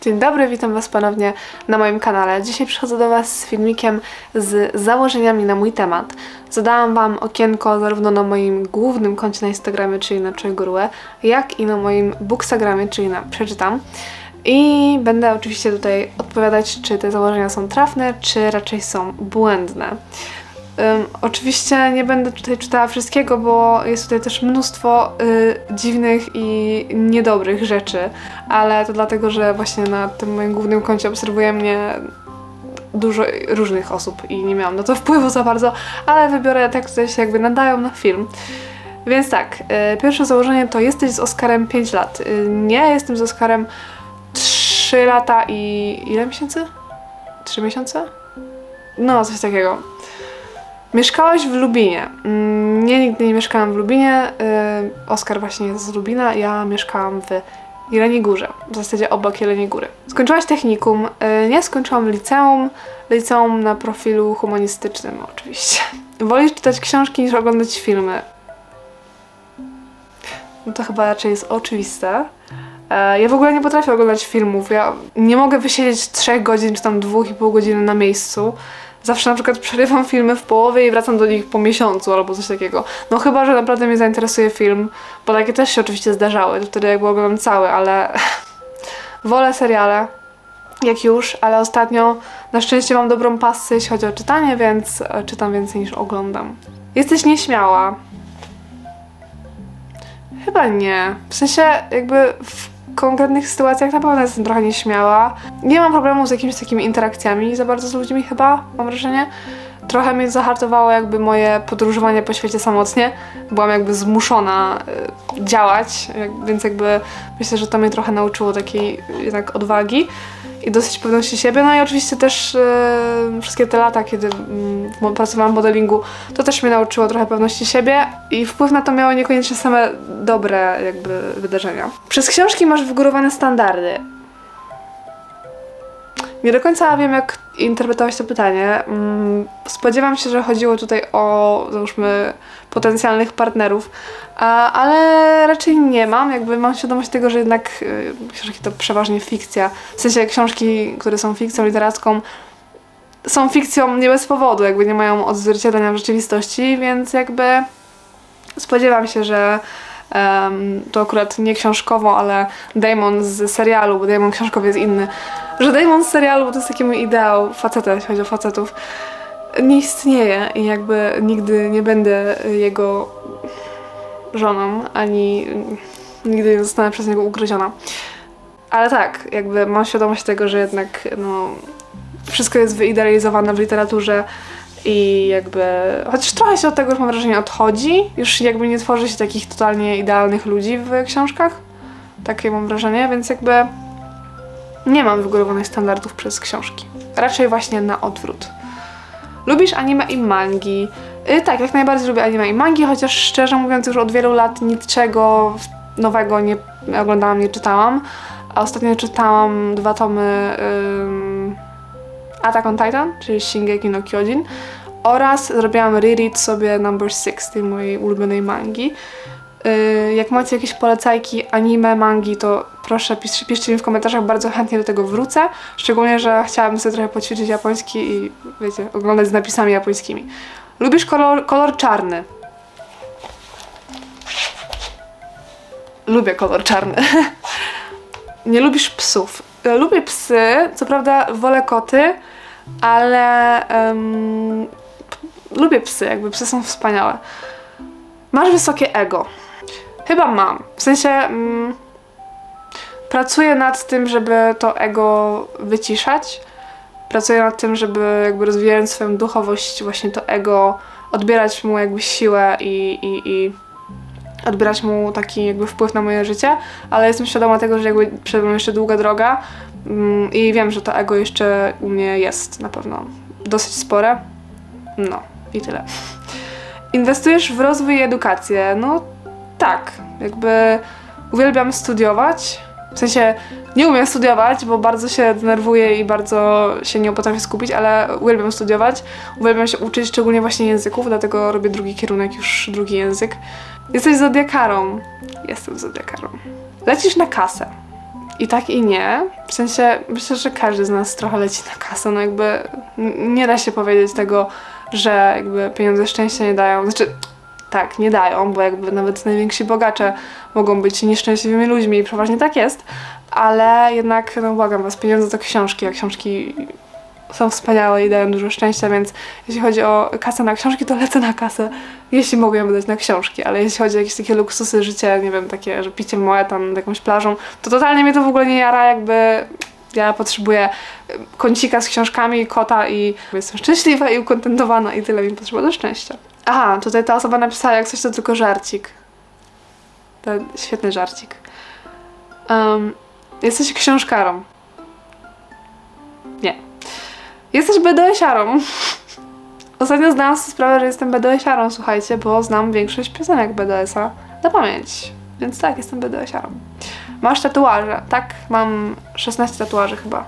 Dzień dobry, witam Was ponownie na moim kanale. Dzisiaj przychodzę do Was z filmikiem z założeniami na mój temat. Zadałam Wam okienko zarówno na moim głównym koncie na Instagramie, czyli na Czojgurue, jak i na moim Bookstagramie, czyli na Przeczytam. I będę oczywiście tutaj odpowiadać, czy te założenia są trafne, czy raczej są błędne. Ym, oczywiście nie będę tutaj czytała wszystkiego, bo jest tutaj też mnóstwo y, dziwnych i niedobrych rzeczy, ale to dlatego, że właśnie na tym moim głównym koncie obserwuje mnie dużo różnych osób i nie miałam na to wpływu za bardzo, ale wybiorę te, które się jakby nadają na film. Więc tak, y, pierwsze założenie to jesteś z Oscarem 5 lat. Y, nie, jestem z Oscarem 3 lata i ile miesięcy? 3 miesiące? No, coś takiego. Mieszkałaś w Lubinie. Mm, Nie, nigdy nie mieszkałam w Lubinie. Yy, Oskar właśnie jest z Lubina. Ja mieszkałam w Jeleniej Górze. W zasadzie obok Jeleniej Góry. Skończyłaś technikum. Yy, Nie skończyłam liceum. Liceum na profilu humanistycznym oczywiście. Wolisz czytać książki niż oglądać filmy. No to chyba raczej jest oczywiste. E, Ja w ogóle nie potrafię oglądać filmów. Ja nie mogę wysiedzieć trzech godzin czy tam dwóch i pół godziny na miejscu. Zawsze na przykład przerywam filmy w połowie i wracam do nich po miesiącu albo coś takiego. No chyba, że naprawdę mnie zainteresuje film, bo takie też się oczywiście zdarzały. To wtedy jakby oglądam cały, ale wolę seriale. Jak już, ale ostatnio na szczęście mam dobrą pasję, jeśli chodzi o czytanie, więc e, czytam więcej niż oglądam. Jesteś nieśmiała. Chyba nie. W sensie jakby w konkretnych sytuacjach na pewno jestem trochę nieśmiała. Nie mam problemu z jakimiś takimi interakcjami za bardzo z ludźmi chyba, mam wrażenie. Trochę mnie zahartowało jakby moje podróżowanie po świecie samotnie. Byłam jakby zmuszona y, działać, więc jakby myślę, że to mnie trochę nauczyło takiej jednak odwagi i dosyć pewności siebie. No i oczywiście też y, wszystkie te lata, kiedy mm, pracowałam w modelingu, to też mnie nauczyło trochę pewności siebie i wpływ na to miało niekoniecznie same dobre jakby wydarzenia. Przez książki masz wygórowane standardy. Nie do końca wiem, jak interpretować to pytanie. Mm, Spodziewam się, że chodziło tutaj o, załóżmy, potencjalnych partnerów, ale raczej nie mam. Jakby mam świadomość tego, że jednak y, książki to przeważnie fikcja. W sensie książki, które są fikcją literacką, są fikcją nie bez powodu, jakby nie mają odzwierciedlenia w rzeczywistości, więc jakby spodziewam się, że em, to akurat nie książkowo, ale Damon z serialu, bo Damon książkowy jest inny, że Damon z serialu, bo to jest taki mój ideał faceta, jeśli chodzi o facetów, nie istnieje i jakby nigdy nie będę jego żoną, ani nigdy nie zostanę przez niego ugryziona. Ale tak, jakby mam świadomość tego, że jednak no, wszystko jest wyidealizowane w literaturze i jakby, chociaż trochę się od tego już mam wrażenie odchodzi, już jakby nie tworzy się takich totalnie idealnych ludzi w książkach. Takie mam wrażenie, więc jakby nie mam wygórowanych standardów przez książki. Raczej właśnie na odwrót. Lubisz anime i mangi? Y, tak, jak najbardziej lubię anime i mangi, chociaż szczerze mówiąc już od wielu lat niczego nowego nie oglądałam, nie czytałam. A ostatnio czytałam dwa tomy ym, Attack on Titan, czyli Shingeki no Kyojin oraz zrobiłam reread sobie Number 6 tej mojej ulubionej mangi. Yy, jak macie jakieś polecajki anime, mangi, to proszę piszcie, piszcie mi w komentarzach, bardzo chętnie do tego wrócę. Szczególnie, że chciałabym sobie trochę poćwiczyć japoński i wiecie, oglądać z napisami japońskimi. Lubisz kolor, kolor czarny? Lubię kolor czarny. Nie lubisz psów? E, Lubię psy, co prawda wolę koty, ale p- lubię psy, jakby psy są wspaniałe. Masz wysokie ego. Chyba mam. W sensie mm, pracuję nad tym, żeby to ego wyciszać. Pracuję nad tym, żeby jakby rozwijając swoją duchowość, właśnie to ego, odbierać mu jakby siłę i, i, i odbierać mu taki jakby wpływ na moje życie, ale jestem świadoma tego, że jakby przed mną jeszcze długa droga mm, i wiem, że to ego jeszcze u mnie jest na pewno dosyć spore. No i tyle. Inwestujesz w rozwój i edukację? No tak, jakby uwielbiam studiować. W sensie nie umiem studiować, bo bardzo się denerwuję i bardzo się nie potrafię skupić, ale uwielbiam studiować. Uwielbiam się uczyć, szczególnie właśnie języków, dlatego robię drugi kierunek, już drugi język. Jesteś zodiakarą. Jestem zodiakarą. Lecisz na kasę. i tak i nie. W sensie myślę, że każdy z nas trochę leci na kasę. No jakby nie da się powiedzieć tego, że jakby pieniądze szczęścia nie dają. Znaczy, tak, nie dają, bo jakby nawet najwięksi bogacze mogą być nieszczęśliwymi ludźmi i przeważnie tak jest, ale jednak, no błagam was, pieniądze to książki, a książki są wspaniałe i dają dużo szczęścia, więc jeśli chodzi o kasę na książki, to lecę na kasę, jeśli mogę ją wydać na książki, ale jeśli chodzi o jakieś takie luksusy życia, nie wiem, takie, że picie moeta nad jakąś plażą, to totalnie mnie to w ogóle nie jara, jakby ja potrzebuję kącika z książkami, kota i jestem szczęśliwa i ukontentowana i tyle mi potrzeba do szczęścia. Aha, tutaj ta osoba napisała, jak coś to tylko żarcik. To świetny żarcik. Um, jesteś książkarą. Nie. Jesteś BDS-iarą. Ostatnio zdałam sobie sprawę, że jestem BDS-iarą, słuchajcie, bo znam większość piosenek BDS-a na pamięć. Więc tak, jestem BDS-iarą. Masz tatuaże. Tak, mam 16 tatuaży chyba.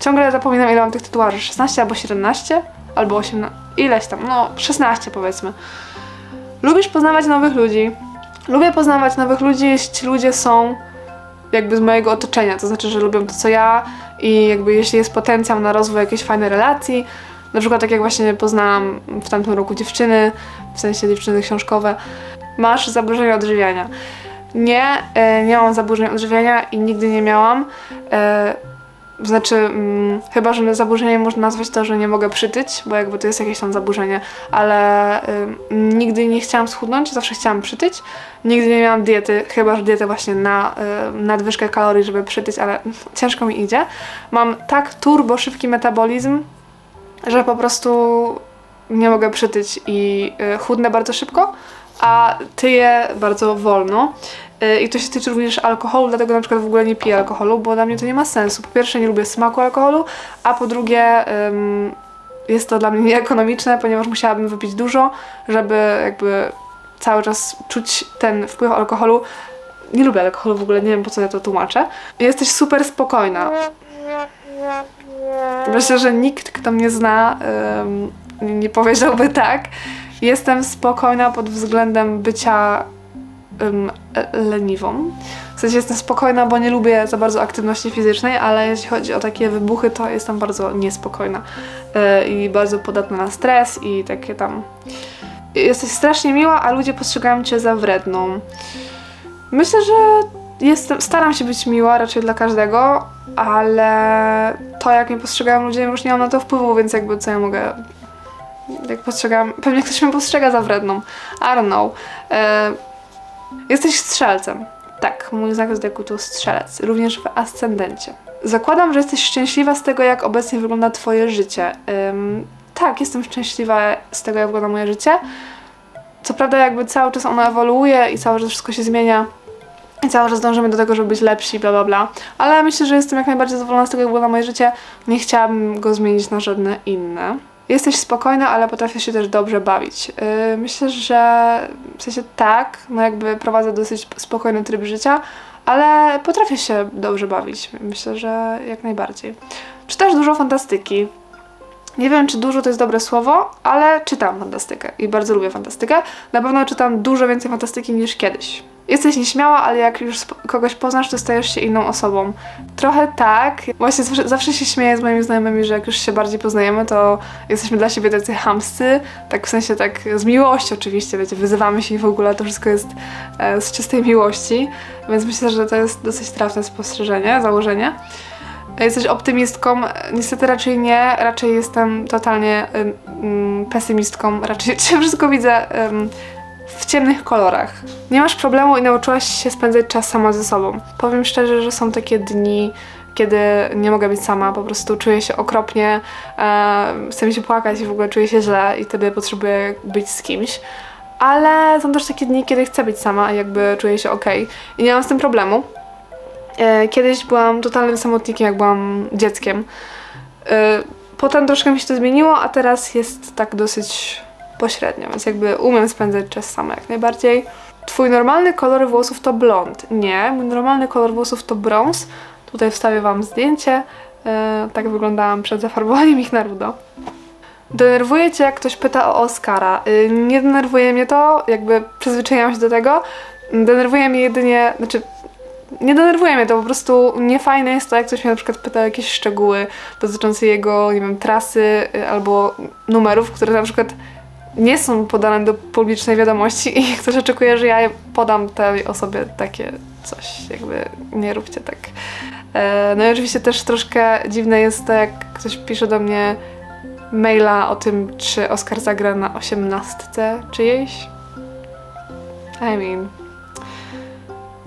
Ciągle zapominam, ile mam tych tatuaży. 16 albo 17? Albo 18. Ileś tam, no 16 powiedzmy. Lubisz poznawać nowych ludzi. Lubię poznawać nowych ludzi, jeśli ci ludzie są jakby z mojego otoczenia, to znaczy, że lubią to, co ja i jakby jeśli jest potencjał na rozwój jakiejś fajnej relacji, na przykład tak jak właśnie poznałam w tamtym roku dziewczyny, w sensie dziewczyny książkowe, masz zaburzenia odżywiania. Nie, e, nie mam zaburzeń odżywiania i nigdy nie miałam. Znaczy, mm, chyba, że zaburzenie można nazwać to, że nie mogę przytyć, bo jakby to jest jakieś tam zaburzenie, ale y, nigdy nie chciałam schudnąć, zawsze chciałam przytyć. Nigdy nie miałam diety, chyba że dietę właśnie na y, nadwyżkę kalorii, żeby przytyć, ale ciężko mi idzie. Mam tak turbo szybki metabolizm, że po prostu nie mogę przytyć i y, chudnę bardzo szybko, a tyję bardzo wolno. Y, I to się tyczy również alkoholu, dlatego na przykład w ogóle nie piję alkoholu, bo dla mnie to nie ma sensu. Po pierwsze nie lubię smaku alkoholu, a po drugie ym, jest to dla mnie nieekonomiczne, ponieważ musiałabym wypić dużo, żeby jakby cały czas czuć ten wpływ alkoholu. Nie lubię alkoholu w ogóle, nie wiem po co ja to tłumaczę. Jesteś super spokojna. Myślę, że nikt, kto mnie zna, ym, nie powiedziałby tak. Jestem spokojna pod względem bycia e- leniwą. W sensie jestem spokojna, bo nie lubię za bardzo aktywności fizycznej, ale jeśli chodzi o takie wybuchy, to jestem bardzo niespokojna yy, i bardzo podatna na stres i takie tam. Jesteś strasznie miła, a ludzie postrzegają cię za wredną. Myślę, że jestem, staram się być miła raczej dla każdego, ale to jak mnie postrzegają ludzie, już nie mam na to wpływu, więc jakby co ja mogę. Jak postrzegam. Pewnie ktoś mnie postrzega za wredną. I don't know. E, jesteś strzelcem. Tak, mój znak zodiaku to strzelec, również w ascendencie. Zakładam, że jesteś szczęśliwa z tego, jak obecnie wygląda Twoje życie. Ym, tak, jestem szczęśliwa z tego, jak wygląda moje życie. Co prawda, jakby cały czas ono ewoluuje i cały czas wszystko się zmienia. I cały czas dążymy do tego, żeby być lepsi, bla bla bla. Ale myślę, że jestem jak najbardziej zadowolona z tego, jak wygląda moje życie. Nie chciałabym go zmienić na żadne inne. Jesteś spokojna, ale potrafisz się też dobrze bawić. Yy, myślę, że w sensie tak, no jakby prowadzę dosyć spokojny tryb życia, ale potrafię się dobrze bawić. Myślę, że jak najbardziej. Czytasz dużo fantastyki. Nie wiem, czy dużo to jest dobre słowo, ale czytam fantastykę i bardzo lubię fantastykę. Na pewno czytam dużo więcej fantastyki niż kiedyś. Jesteś nieśmiała, ale jak już kogoś poznasz, to stajesz się inną osobą. Trochę tak. Właśnie zawsze, zawsze się śmieję z moimi znajomymi, że jak już się bardziej poznajemy, to jesteśmy dla siebie tacy hamscy. Tak w sensie tak z miłości oczywiście, wiecie, wyzywamy się i w ogóle to wszystko jest e, z czystej miłości. Więc myślę, że to jest dosyć trafne spostrzeżenie, założenie. Jesteś optymistką? Niestety raczej nie, raczej jestem totalnie ym, ym, pesymistką, raczej wszystko widzę ym, w ciemnych kolorach. Nie masz problemu i nauczyłaś się spędzać czas sama ze sobą. Powiem szczerze, że są takie dni, kiedy nie mogę być sama, po prostu czuję się okropnie, e, chcę mi się płakać i w ogóle czuję się źle i wtedy potrzebuję być z kimś. Ale są też takie dni, kiedy chcę być sama i jakby czuję się ok. I nie mam z tym problemu. E, Kiedyś byłam totalnym samotnikiem, jak byłam dzieckiem. E, Potem troszkę mi się to zmieniło, a teraz jest tak dosyć pośrednio, więc jakby umiem spędzać czas sama jak najbardziej. Twój normalny kolor włosów to blond. Nie, mój normalny kolor włosów to brąz. Tutaj wstawię Wam zdjęcie. E, tak wyglądałam przed zafarbowaniem ich na rudo. Denerwuje Cię, jak ktoś pyta o Oscara. Y, Nie denerwuje mnie to, jakby przyzwyczaiłam się do tego. Denerwuje mnie jedynie, znaczy nie denerwuje mnie to, po prostu niefajne jest to, jak ktoś mnie na przykład pyta o jakieś szczegóły dotyczące jego, nie wiem, trasy y, albo numerów, które na przykład nie są podane do publicznej wiadomości i ktoś oczekuje, że ja podam tej osobie takie coś, jakby nie róbcie tak. E, No i oczywiście też troszkę dziwne jest to, jak ktoś pisze do mnie maila o tym, czy Oscar zagra na osiemnastce czyjejś. I mean...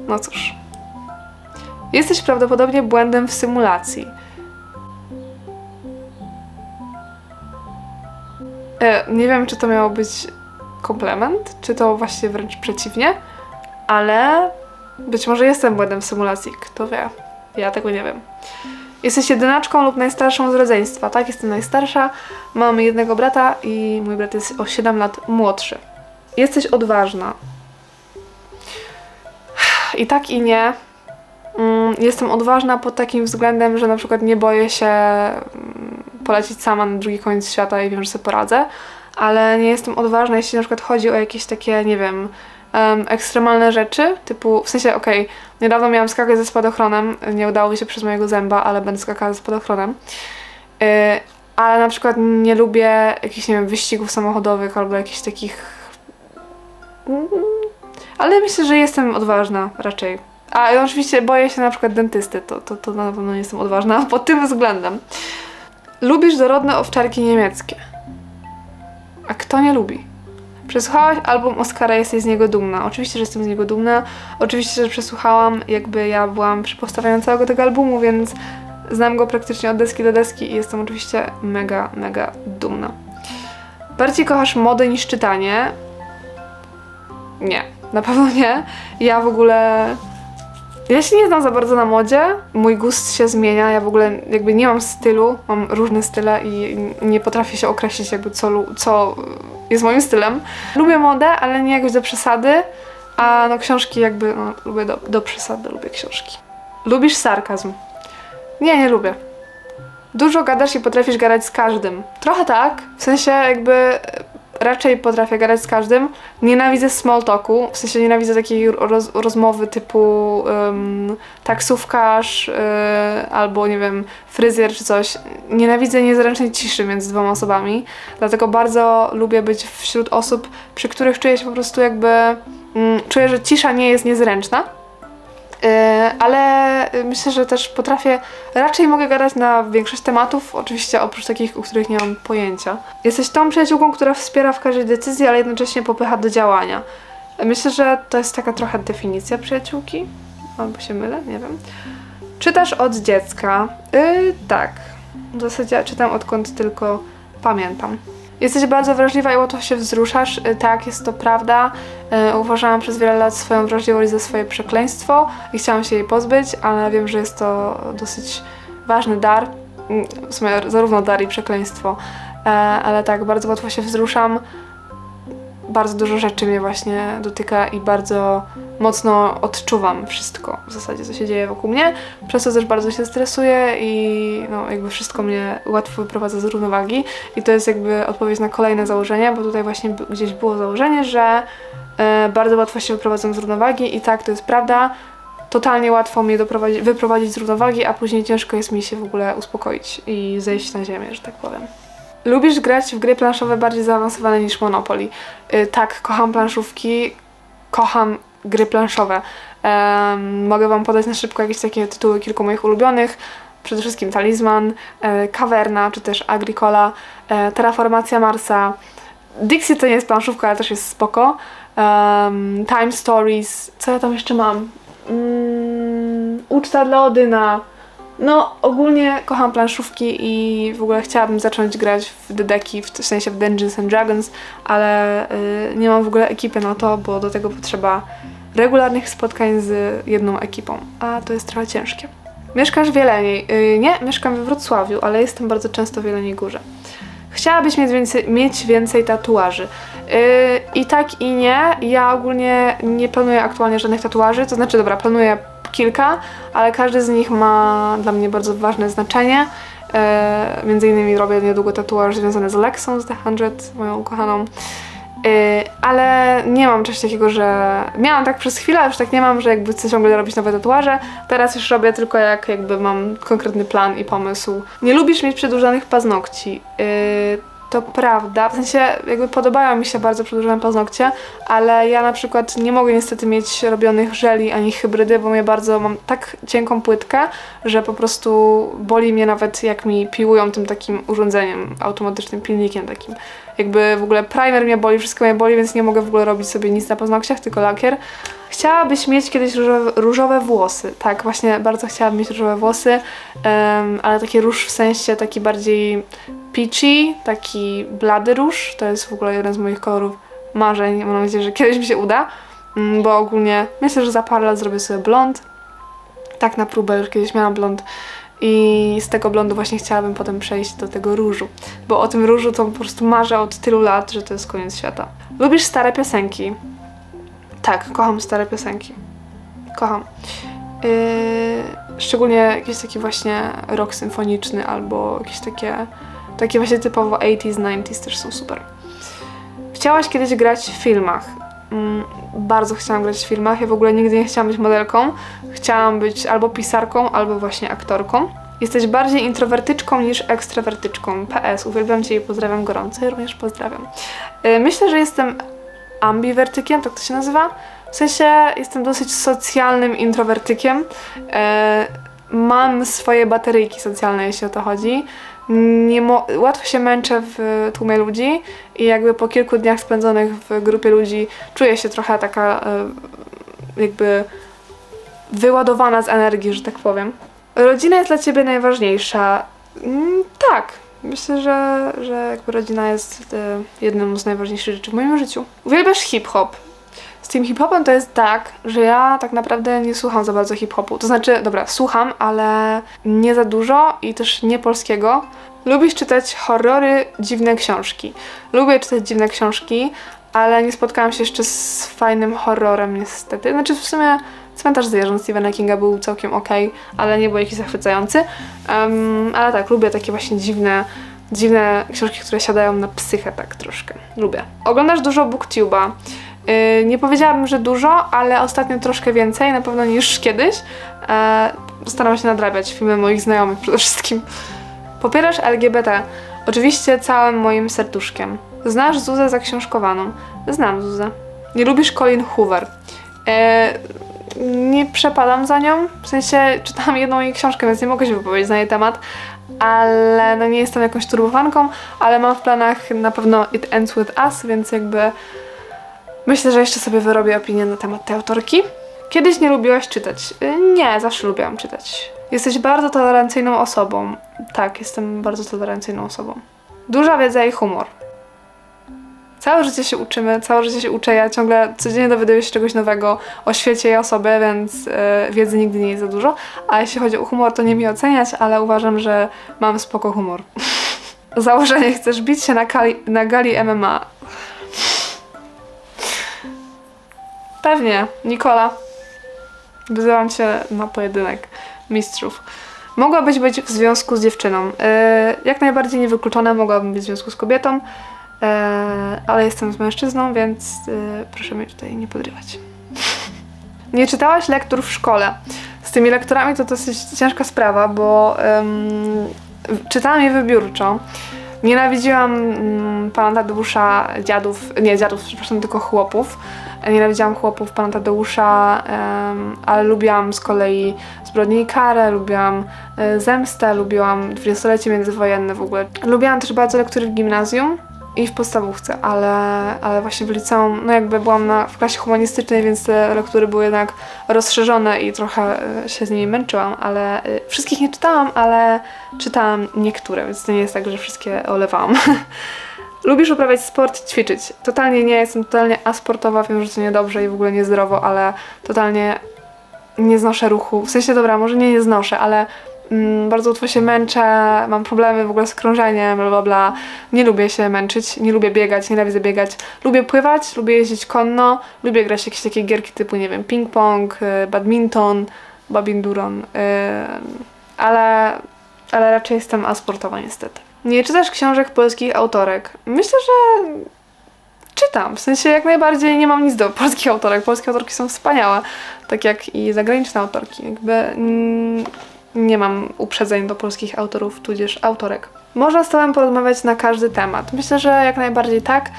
No cóż. Jesteś prawdopodobnie błędem w symulacji. Nie wiem, czy to miało być komplement, czy to właśnie wręcz przeciwnie, ale być może jestem błędem w symulacji. Kto wie? Ja tego nie wiem. Jesteś jedynaczką lub najstarszą z rodzeństwa. Tak, jestem najstarsza. Mam jednego brata i mój brat jest o 7 lat młodszy. Jesteś odważna. I tak i nie. Mm, Jestem odważna pod takim względem, że na przykład nie boję się mm, polecieć sama na drugi koniec świata i wiem, że sobie poradzę, ale nie jestem odważna, jeśli na przykład chodzi o jakieś takie, nie wiem, em, ekstremalne rzeczy, typu, w sensie, okej, niedawno miałam skakać ze spadochronem, nie udało mi się przez mojego zęba, ale będę skakała ze spadochronem. Yy, ale na przykład nie lubię jakichś, nie wiem, wyścigów samochodowych albo jakichś takich... Mm, Ale myślę, że jestem odważna raczej. A oczywiście boję się na przykład dentysty, to, to, to na pewno nie jestem odważna pod tym względem. Lubisz dorodne owczarki niemieckie. A kto nie lubi? Przesłuchałaś album Oscara, jesteś z niego dumna. Oczywiście, że jestem z niego dumna. Oczywiście, że przesłuchałam, jakby ja byłam przy powstawaniu całego tego albumu, więc znam go praktycznie od deski do deski i jestem oczywiście mega, mega dumna. Bardziej kochasz modę niż czytanie? Nie, na pewno nie. Ja w ogóle. Ja się nie znam za bardzo na modzie. Mój gust się zmienia. Ja w ogóle jakby nie mam stylu. Mam różne style i nie potrafię się określić jakby co, co jest moim stylem. Lubię modę, ale nie jakoś do przesady. A no książki jakby, no lubię do, do przesady, lubię książki. Lubisz sarkazm? Nie, nie lubię. Dużo gadasz i potrafisz gadać z każdym. Trochę tak, w sensie jakby raczej potrafię gadać z każdym. Nienawidzę small talku, w sensie nienawidzę takiej roz, rozmowy typu um, taksówkarz y, albo nie wiem, fryzjer czy coś. Nienawidzę niezręcznej ciszy między dwoma osobami, dlatego bardzo lubię być wśród osób, przy których czuję się po prostu jakby, mm, czuję, że cisza nie jest niezręczna. Yy, ale y, myślę, że też potrafię, raczej mogę gadać na większość tematów, oczywiście oprócz takich, o których nie mam pojęcia. Jesteś tą przyjaciółką, która wspiera w każdej decyzji, ale jednocześnie popycha do działania. Myślę, że to jest taka trochę definicja przyjaciółki, albo się mylę, nie wiem. Czytasz od dziecka? Yy, tak. W zasadzie czytam odkąd tylko pamiętam. Jesteś bardzo wrażliwa i łatwo się wzruszasz. Y, Tak, jest to prawda. Y, Uważałam przez wiele lat swoją wrażliwość za swoje przekleństwo i chciałam się jej pozbyć, ale wiem, że jest to dosyć ważny dar. Mm, W sumie zarówno dar i przekleństwo. E, Ale tak, bardzo łatwo się wzruszam. Bardzo dużo rzeczy mnie właśnie dotyka i bardzo mocno odczuwam wszystko w zasadzie, co się dzieje wokół mnie. Przez to też bardzo się stresuję i no, jakby wszystko mnie łatwo wyprowadza z równowagi. I to jest jakby odpowiedź na kolejne założenie, bo tutaj właśnie gdzieś było założenie, że e, bardzo łatwo się wyprowadzam z równowagi i tak, to jest prawda. Totalnie łatwo mnie doprowadzić, wyprowadzić z równowagi, a później ciężko jest mi się w ogóle uspokoić i zejść na ziemię, że tak powiem. Lubisz grać w gry planszowe bardziej zaawansowane niż Monopoly? Y, tak, kocham planszówki, kocham gry planszowe. Em, mogę Wam podać na szybko jakieś takie tytuły kilku moich ulubionych. Przede wszystkim Talizman, e, Caverna, czy też Agricola, e, Terraformacja Marsa. Dixie to nie jest planszówka, ale też jest spoko. Time Stories, co ja tam jeszcze mam? Mm, uczta dla Odyna. No, ogólnie kocham planszówki i w ogóle chciałabym zacząć grać w dedeki, w w sensie w Dungeons and Dragons, ale y, nie mam w ogóle ekipy na to, bo do tego potrzeba regularnych spotkań z jedną ekipą, a to jest trochę ciężkie. Mieszkasz w Jeleniej? Y, nie, mieszkam we Wrocławiu, ale jestem bardzo często w Jeleniej Górze. Chciałabyś mieć więcej, mieć więcej tatuaży. Yy, I tak i nie. Ja ogólnie nie planuję aktualnie żadnych tatuaży, to znaczy, dobra, planuję kilka, ale każdy z nich ma dla mnie bardzo ważne znaczenie. Yy, między innymi robię niedługo tatuaż związany z Lexą z The 100, moją ukochaną. Yy, ale nie mam czegoś takiego, że miałam tak przez chwilę, a już tak nie mam, że jakby chcę ciągle robić nowe tatuaże. Teraz już robię tylko jak jakby mam konkretny plan i pomysł. Nie lubisz mieć przedłużanych paznokci. Yy, to prawda, w sensie jakby podobają mi się bardzo przedłużone paznokcie, ale ja na przykład nie mogę niestety mieć robionych żeli ani hybrydy, bo mnie bardzo mam tak cienką płytkę, że po prostu boli mnie nawet jak mi piłują tym takim urządzeniem, automatycznym pilnikiem takim. Jakby w ogóle primer mnie boli, wszystko mnie boli, więc nie mogę w ogóle robić sobie nic na paznokciach, tylko lakier. Chciałabyś mieć kiedyś różowe, różowe włosy. Tak, właśnie bardzo chciałabym mieć różowe włosy, em, ale taki róż w sensie taki bardziej peachy, taki blady róż. To jest w ogóle jeden z moich kolorów marzeń. Mam nadzieję, że kiedyś mi się uda, mm, bo ogólnie myślę, że za parę lat zrobię sobie blond. Tak na próbę, już kiedyś miałam blond. I z tego blondu właśnie chciałabym potem przejść do tego różu. Bo o tym różu to po prostu marzę od tylu lat, że to jest koniec świata. Lubisz stare piosenki? Tak, kocham stare piosenki. Kocham. Yy, szczególnie jakiś taki właśnie rock symfoniczny albo jakieś takie, takie właśnie typowo 80s, 90s też są super. Chciałaś kiedyś grać w filmach? Mm, bardzo chciałam grać w filmach. Ja w ogóle nigdy nie chciałam być modelką. Chciałam być albo pisarką, albo właśnie aktorką. Jesteś bardziej introwertyczką niż ekstrawertyczką. PS, uwielbiam Cię i pozdrawiam gorąco. Ja również pozdrawiam. Yy, myślę, że jestem ambiwertykiem, tak to się nazywa. W sensie jestem dosyć socjalnym introwertykiem. E, mam swoje bateryjki socjalne, jeśli o to chodzi. Nie łatwo się męczę w tłumie ludzi i jakby po kilku dniach spędzonych w grupie ludzi czuję się trochę taka e, jakby wyładowana z energii, że tak powiem. Rodzina jest dla ciebie najważniejsza. Mm, tak, Myślę, że, że jakby rodzina jest e, jedną z najważniejszych rzeczy w moim życiu. Uwielbiasz hip-hop. Z tym hip-hopem to jest tak, że ja tak naprawdę nie słucham za bardzo hip-hopu. To znaczy, dobra, słucham, ale nie za dużo i też nie polskiego. Lubisz czytać horrory, dziwne książki. Lubię czytać dziwne książki, ale nie spotkałam się jeszcze z fajnym horrorem niestety. Znaczy w sumie Cmentarz zwierząt Stephena Kinga był całkiem ok, ale nie był jakiś zachwycający. Um, ale tak, lubię takie właśnie dziwne, dziwne książki, które siadają na psychę tak troszkę. Lubię. Oglądasz dużo booktube'a. Yy, nie powiedziałabym, że dużo, ale ostatnio troszkę więcej, na pewno niż kiedyś. Yy, staram się nadrabiać filmy moich znajomych przede wszystkim. Popierasz LGBT? Oczywiście całym moim serduszkiem. Znasz Zuzę zaksiążkowaną? Znam Zuzę. Nie lubisz Colin Hoover? Yy, nie przepadam za nią. W sensie czytałam jedną jej książkę, więc nie mogę się wypowiedzieć na jej temat. Ale no nie jestem jakąś turbofanką, ale mam w planach na pewno It Ends With Us, więc jakby myślę, że jeszcze sobie wyrobię opinię na temat tej autorki. Kiedyś nie lubiłaś czytać? Y, Nie, zawsze lubiłam czytać. Jesteś bardzo tolerancyjną osobą. Tak, jestem bardzo tolerancyjną osobą. Duża wiedza i humor. Całe życie się uczymy, całe życie się uczę. Ja ciągle codziennie dowiaduję się czegoś nowego o świecie i o sobie, więc e, wiedzy nigdy nie jest za dużo. A jeśli chodzi o humor, to nie mi oceniać, ale uważam, że mam spoko humor. Założenie, chcesz bić się na, na gali MMA. Pewnie, Nikola. Wyzywam cię na pojedynek mistrzów. Mogłabyś być w związku z dziewczyną. E, jak najbardziej niewykluczone, mogłabym być w związku z kobietą. E, ale jestem z mężczyzną, więc e, proszę mnie tutaj nie podrywać. nie czytałaś lektur w szkole. Z tymi lekturami to dosyć ciężka sprawa, bo um, czytałam je wybiórczo. Nienawidziłam um, pana Tadeusza, dziadów, nie dziadów, przepraszam, tylko chłopów. Nienawidziłam chłopów pana Tadeusza, ale lubiłam z kolei Zbrodnie i Karę, lubiłam y, Zemstę, lubiłam dwudziestolecie międzywojenne w ogóle. Lubiłam też bardzo lektury w gimnazjum, i w podstawówce, ale, ale właśnie w liceum, no jakby byłam na, w klasie humanistycznej, więc te lektury były jednak rozszerzone i trochę e, się z nimi męczyłam, ale e, wszystkich nie czytałam, ale czytałam niektóre, więc to nie jest tak, że wszystkie olewałam. Lubisz uprawiać sport, ćwiczyć? Totalnie nie, jestem totalnie asportowa, wiem, że to niedobrze i w ogóle niezdrowo, ale totalnie nie znoszę ruchu. W sensie, dobra, może nie nie znoszę, ale mm, bardzo łatwo się męczę, mam problemy w ogóle z krążeniem, bla bla bla. Nie lubię się męczyć, nie lubię biegać, nienawidzę biegać. Lubię pływać, lubię jeździć konno, lubię grać jakieś takie gierki typu, nie wiem, ping-pong, y, badminton, babinduron, yy, ale, ale raczej jestem asportowa niestety. Nie czytasz książek polskich autorek? Myślę, że czytam. W sensie jak najbardziej nie mam nic do polskich autorek. Polskie autorki są wspaniałe, tak jak i zagraniczne autorki. Jakby nie mam uprzedzeń do polskich autorów, tudzież autorek. Można z tobą porozmawiać na każdy temat. Myślę, że jak najbardziej tak.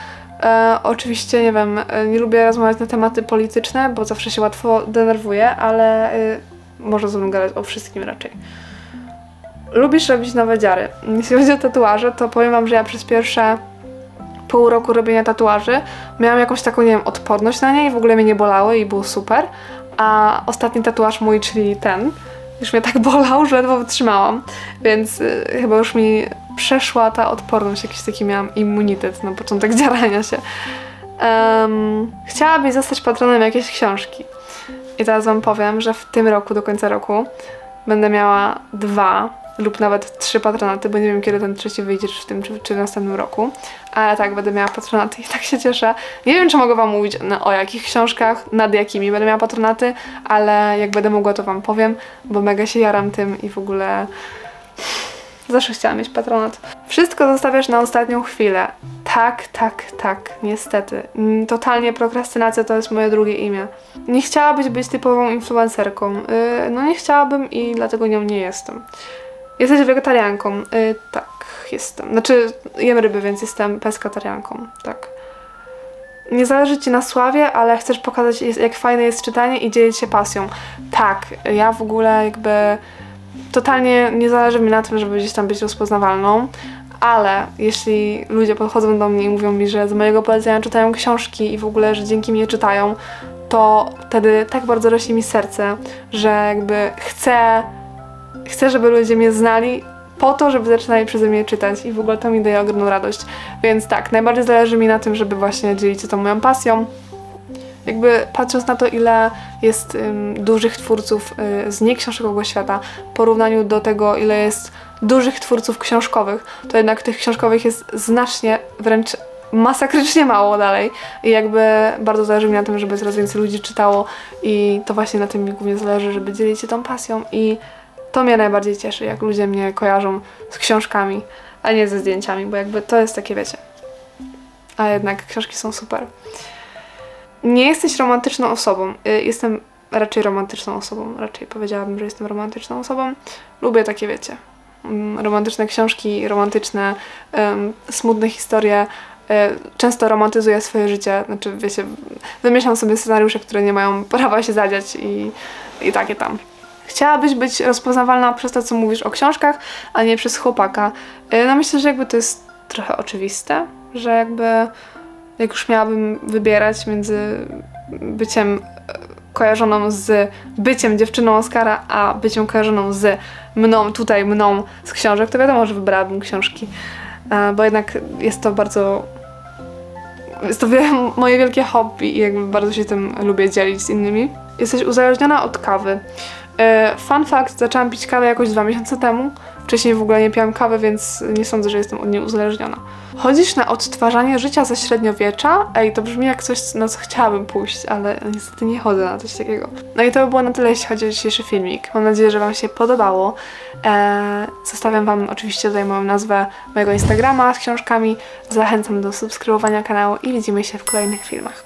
E, oczywiście, nie wiem, e, nie lubię rozmawiać na tematy polityczne, bo zawsze się łatwo denerwuję, ale e, można ze mną gadać o wszystkim raczej. Lubisz robić nowe dziary. Jeśli chodzi o tatuaże, to powiem wam, że ja przez pierwsze pół roku robienia tatuaży miałam jakąś taką, nie wiem, odporność na nie i w ogóle mnie nie bolały i było super. A ostatni tatuaż mój, czyli ten, już mnie tak bolał, że ledwo wytrzymałam, więc y, chyba już mi przeszła ta odporność, jakiś taki miałam immunitet na początek dzierania się. Em, chciałabyś zostać patronem jakiejś książki. I teraz wam powiem, że w tym roku, do końca roku, będę miała dwa lub nawet trzy patronaty, bo nie wiem kiedy ten trzeci wyjdzie, czy w tym, czy, czy w następnym roku. Ale tak, będę miała patronaty i tak się cieszę. Nie wiem, czy mogę wam mówić na, o jakich książkach, nad jakimi będę miała patronaty, ale jak będę mogła, to wam powiem, bo mega się jaram tym i w ogóle zawsze chciałam mieć patronat. Wszystko zostawiasz na ostatnią chwilę. Tak, tak, tak, niestety. Mm, Totalnie prokrastynacja to jest moje drugie imię. Nie chciałabyś być typową influencerką. Yy, no nie chciałabym i dlatego nią nie jestem. Jesteś wegetarianką. Y, tak, jestem. Znaczy, jem ryby, więc jestem peskatarianką. Tak. Nie zależy ci na sławie, ale chcesz pokazać, jak fajne jest czytanie i dzielić się pasją. Tak, ja w ogóle jakby totalnie nie zależy mi na tym, żeby gdzieś tam być rozpoznawalną, ale jeśli ludzie podchodzą do mnie i mówią mi, że z mojego polecenia czytają książki i w ogóle, że dzięki mnie czytają, to wtedy tak bardzo rośnie mi serce, że jakby chcę chcę, żeby ludzie mnie znali po to, żeby zaczynali przeze mnie czytać i w ogóle to mi daje ogromną radość. Więc tak, najbardziej zależy mi na tym, żeby właśnie dzielić się tą moją pasją. Jakby patrząc na to, ile jest ym, dużych twórców y, z nieksiążkowego świata, w porównaniu do tego, ile jest dużych twórców książkowych, to jednak tych książkowych jest znacznie, wręcz masakrycznie mało dalej. I jakby bardzo zależy mi na tym, żeby coraz więcej ludzi czytało i to właśnie na tym mi głównie zależy, żeby dzielić się tą pasją i to mnie najbardziej cieszy, jak ludzie mnie kojarzą z książkami, a nie ze zdjęciami, bo jakby to jest takie, wiecie. A jednak książki są super. Nie jesteś romantyczną osobą. Y, Jestem raczej romantyczną osobą. Raczej powiedziałabym, że jestem romantyczną osobą. Lubię takie, wiecie, mm, romantyczne książki, romantyczne, em, smutne historie. Y, Często romantyzuję swoje życie, znaczy wiecie, wymyślam sobie scenariusze, które nie mają prawa się zadziać i, i takie tam. Chciałabyś być rozpoznawalna przez to, co mówisz o książkach, a nie przez chłopaka. Y, No myślę, że jakby to jest trochę oczywiste, że jakby jak już miałabym wybierać między byciem e, kojarzoną z byciem dziewczyną Oscara, a byciem kojarzoną z mną, tutaj mną z książek, to wiadomo, że wybrałabym książki. E, Bo jednak jest to bardzo jest to moje wielkie hobby i jakby bardzo się tym lubię dzielić z innymi. Jesteś uzależniona od kawy. E, Fun fact, zaczęłam pić kawę jakoś dwa miesiące temu. Wcześniej w ogóle nie piłam kawy, więc nie sądzę, że jestem od niej uzależniona. Chodzisz na odtwarzanie życia ze średniowiecza? Ej, to brzmi jak coś, na co chciałabym pójść, ale niestety nie chodzę na coś takiego. No i to by było na tyle, jeśli chodzi o dzisiejszy filmik. Mam nadzieję, że Wam się podobało. Eee, zostawiam Wam oczywiście tutaj moją nazwę mojego Instagrama z książkami. Zachęcam do subskrybowania kanału i widzimy się w kolejnych filmach.